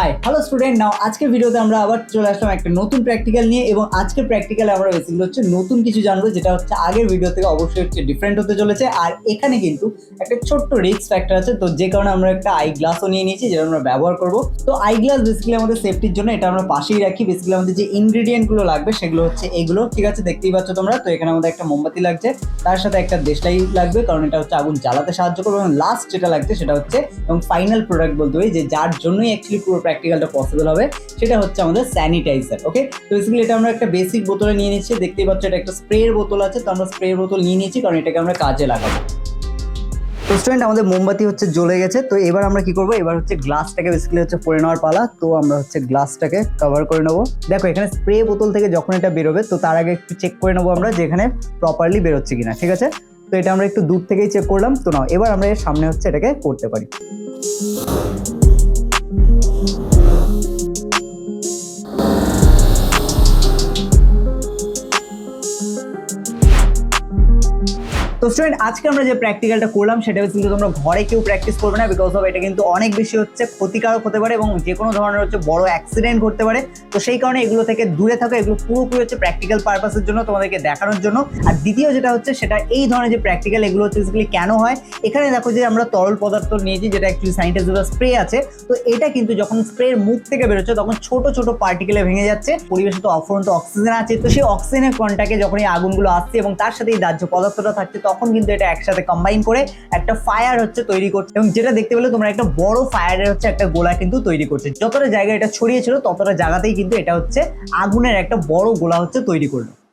Hi hello student নাও আজকের ভিডিওতে আমরা আবার চলে আসলাম একটা নতুন প্র্যাকটিক্যাল নিয়ে এবং আজকের প্র্যাকটিক্যালে আমরা বেসিক্যালি হচ্ছে নতুন কিছু জানব যেটা হচ্ছে আগের ভিডিও থেকে অবশ্যই হচ্ছে ডিফারেন্ট হতে চলেছে। আর এখানে কিন্তু একটা ছোট্ট রিস্ক ফ্যাক্টর আছে। তো যে কারণে আমরা একটা আই গ্লাসও নিয়ে নিয়েছি, যেটা আমরা ব্যবহার করব। তো আই গ্লাস বেসিক্যালি আমাদের সেফটির জন্য এটা আমরা পাশেই রাখি। বেসিক্যালি আমাদের যে ইনগ্রিডিয়েন্টগুলো লাগবে সেগুলো হচ্ছে এগুলো। ঠিক আছে, দেখতেই পাচ্ছ তোমরা। তো এখানে আমাদের একটা মোমবাতি লাগছে। তার সাথে একটা দেশলাই লাগবে, কারণ এটা হচ্ছে আগুন জ্বালাতে সাহায্য করবে। এবং লাস্ট যেটা লাগছে সেটা হচ্ছে এবং ফাইনাল প্রোডাক্ট বলতে হয় যে যার জন্যই অ্যাকচুয়ালি পুরো প্র্যাকটিক্যালটা পসিবল হবে, সেটা হচ্ছে আমাদের স্যানিটাইজার ওকে তো বেসিক্যালি এটা আমরা একটা বেসিক বোতলে নিয়ে নিচ্ছি, দেখতেই পাচ্ছ এটা একটা স্প্রের বোতল আছে, তো আমরা স্প্রে বোতল নিয়ে নিয়েছি, কারণ এটাকে আমরা কাজে লাগাবো। তো স্টুডেন্ট আমাদের মোমবাতি হচ্ছে জ্বলে গেছে, তো এবার আমরা কি করব? এবার হচ্ছে গ্লাসটাকে বেসিক্যালি হচ্ছে পরে নেওয়ার পালা, তো আমরা হচ্ছে গ্লাসটাকে কভার করে নেব। দেখো, এখানে স্প্রে বোতল থেকে যখন এটা বেরোবে, তো তার আগে একটু চেক করে নেব আমরা যে এখানে প্রপারলি বেরোচ্ছে কিনা, ঠিক আছে? তো এটা আমরা একটু দূর থেকেই চেক করলাম, তো নাও, এবার আমরা এর সামনে হচ্ছে এটাকে করতে পারি। Oh. তো স্টুডেন্ট আজকে আমরা যে প্র্যাকটিক্যালটা করলাম, সেটা কিন্তু তোমরা ঘরে কেউ প্র্যাকটিস করবে না বিকজ অফ এটা কিন্তু অনেক বেশি হচ্ছে ক্ষতিকারক হতে পারে এবং যে কোনো ধরনের হচ্ছে বড় অ্যাক্সিডেন্ট ঘটতে পারে। তো সেই কারণে এগুলো থেকে দূরে থাকো, এগুলো পুরোপুরি হচ্ছে প্র্যাকটিক্যাল পারপাসের জন্য তোমাদেরকে দেখানোর জন্য। আর দ্বিতীয় যেটা হচ্ছে, সেটা এই ধরনের যে প্র্যাকটিক্যাল এগুলো হচ্ছে basically কেন হয়? এখানে দেখো যে আমরা তরল পদার্থ নিয়েছি, যেটা অ্যাকচুয়ালি স্যানিটাইজার স্প্রে আছে। তো এটা কিন্তু যখন স্প্রের মুখ থেকে বেরোচ্ছে, তখন ছোট ছোট পার্টিকেলে ভেঙে যাচ্ছে পরিবেশে তো অফুরন্ত অক্সিজেন আছে। তো সেই অক্সিজেনের কন্টাকে যখন এই আগুনগুলো আসছে এবং তার সাথে এই দাহ্য পদার্থটা থাকছে তখন কিন্তু এটা একসাথে কম্বাইন করে একটা ফায়ার হচ্ছে তৈরি করছে এবং যেটা দেখতে পেলে তোমরা একটা বড় ফায়ারের হচ্ছে একটা গোলা কিন্তু তৈরি করছে যতটা জায়গা এটা ছড়িয়েছিল ততটা জায়গাতেই কিন্তু এটা হচ্ছে আগুনের একটা বড় গোলা হচ্ছে তৈরি করল।